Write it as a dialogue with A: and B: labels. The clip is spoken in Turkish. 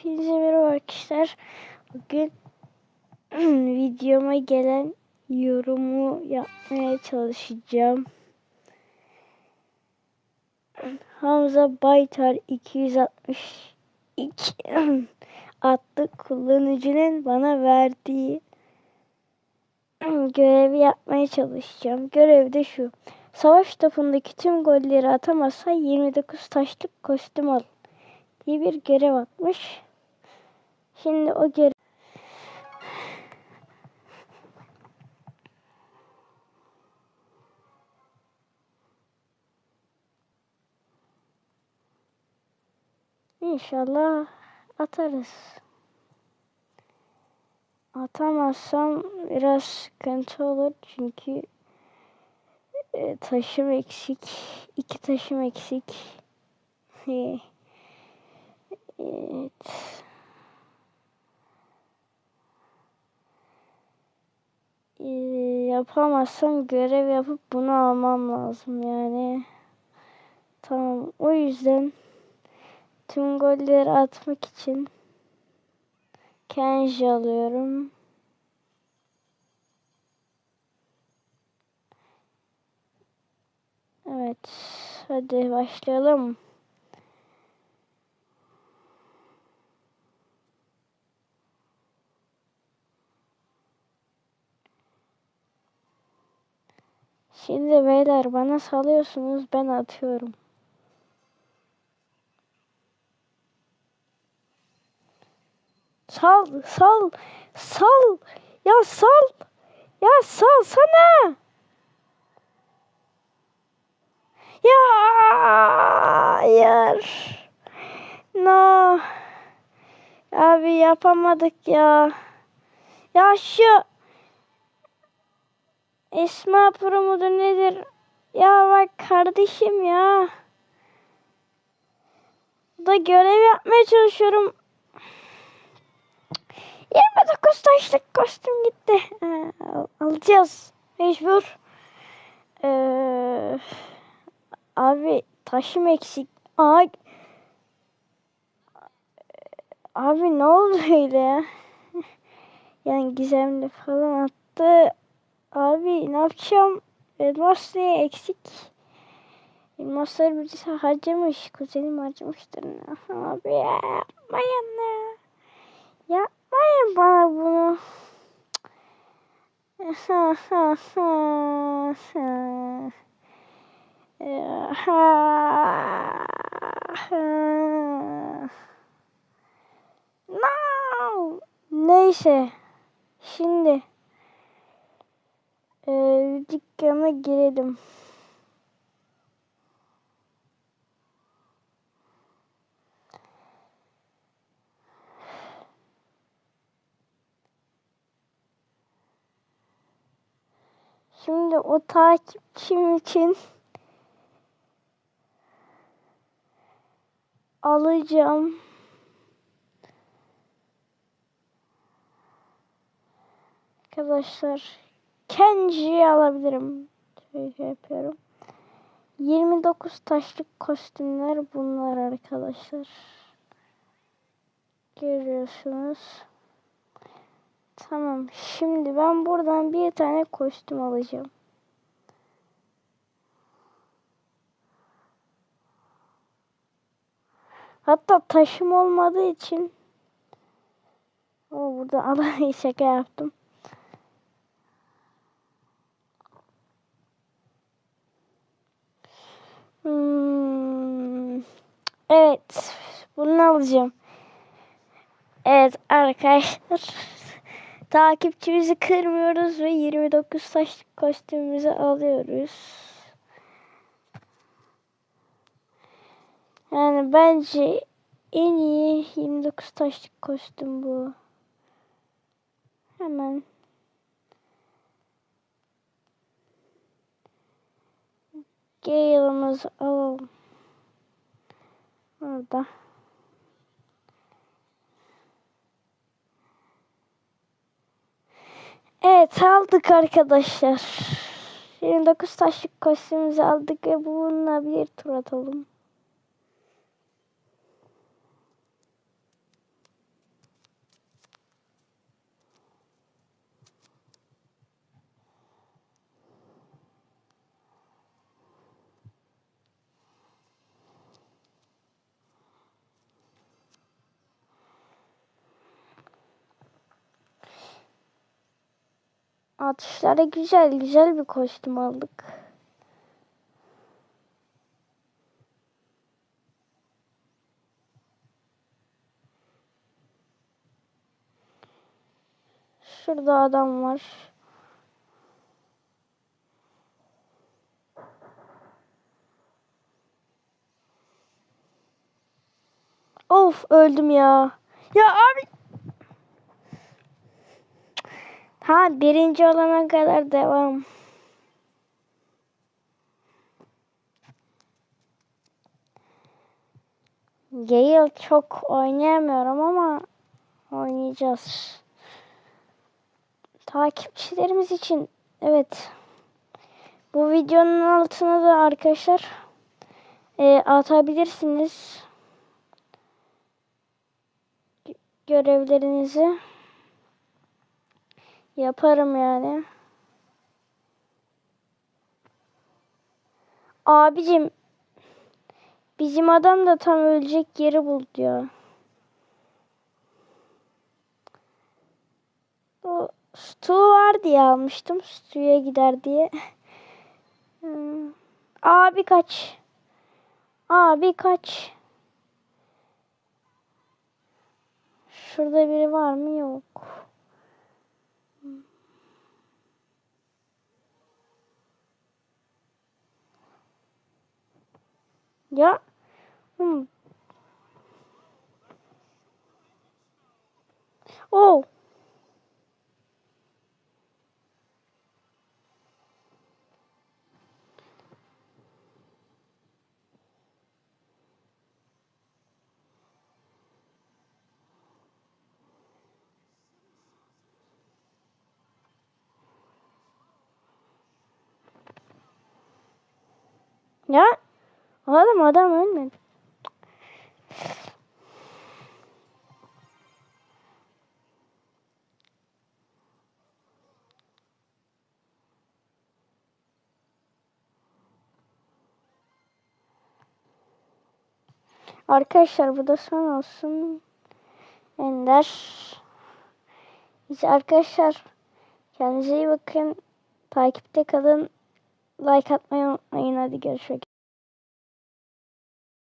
A: Hepinize merhaba arkadaşlar. Bugün videoma gelen yorumu yapmaya çalışacağım. Hamza Baytar 262 adlı kullanıcının bana verdiği görevi yapmaya çalışacağım. Görev de şu. Savaş topundaki tüm golleri atamazsa 29 taşlık kostüm al diye bir görev atmış. Şimdi o görev İnşallah atarız. Atamazsam biraz sıkıntı olur çünkü e, taşım eksik. iki taşım eksik. Evet. Ee, yapamazsam görev yapıp bunu almam lazım yani. Tamam. O yüzden tüm golleri atmak için Kenji alıyorum. Evet. Hadi başlayalım. Şimdi beyler bana salıyorsunuz ben atıyorum. Sal, sal, sal. Ya sal. Ya sal sana. Ya hayır. No. Abi yapamadık ya. Ya şu Esma Pro mudur nedir? Ya bak kardeşim ya. Da görev yapmaya çalışıyorum. 29 taşlık kostüm gitti. Ee, alacağız. Mecbur. Ee, abi taşım eksik. Aa, abi ne oldu öyle ya? yani gizemli falan attı. Abi ne yapacağım? Elmas diye eksik. Elmasları birisi harcamış. Kuzenim harcamıştır. Abi yapmayın ya. Yapmayın bana bunu. no. Neyse. Şimdi ee, dükkana girelim. Şimdi o takipçim için alacağım. Arkadaşlar Kenji'yi alabilirim. Şöyle yapıyorum. 29 taşlık kostümler bunlar arkadaşlar. Görüyorsunuz. Tamam. Şimdi ben buradan bir tane kostüm alacağım. Hatta taşım olmadığı için o burada alayı şaka yaptım. Hmm. Evet. Bunu alacağım. Evet arkadaşlar. Takipçimizi kırmıyoruz ve 29 saç kostümümüzü alıyoruz. Yani bence en iyi 29 taşlık kostüm bu. Hemen Gale'ımızı alalım. Orada. Evet aldık arkadaşlar. 29 taşlık kostümümüzü aldık ve bununla bir tur atalım. Atışlara güzel güzel bir kostüm aldık. Şurada adam var. Of öldüm ya. Ya abi. Ha birinci olana kadar devam. Gale çok oynayamıyorum ama oynayacağız. Takipçilerimiz için evet. Bu videonun altına da arkadaşlar e, atabilirsiniz görevlerinizi. Yaparım yani. Abicim bizim adam da tam ölecek yeri buldu ya. O Stu var diye almıştım. Stu'ya gider diye. Hmm. Abi kaç. Abi kaç. Şurada biri var mı? Yok. Ya. Hmm. Oh. Ya. Oğlum adam ölmedi. Arkadaşlar bu da son olsun. Ender. İşte arkadaşlar kendinize iyi bakın. Takipte kalın. Like atmayı unutmayın. Hadi görüşmek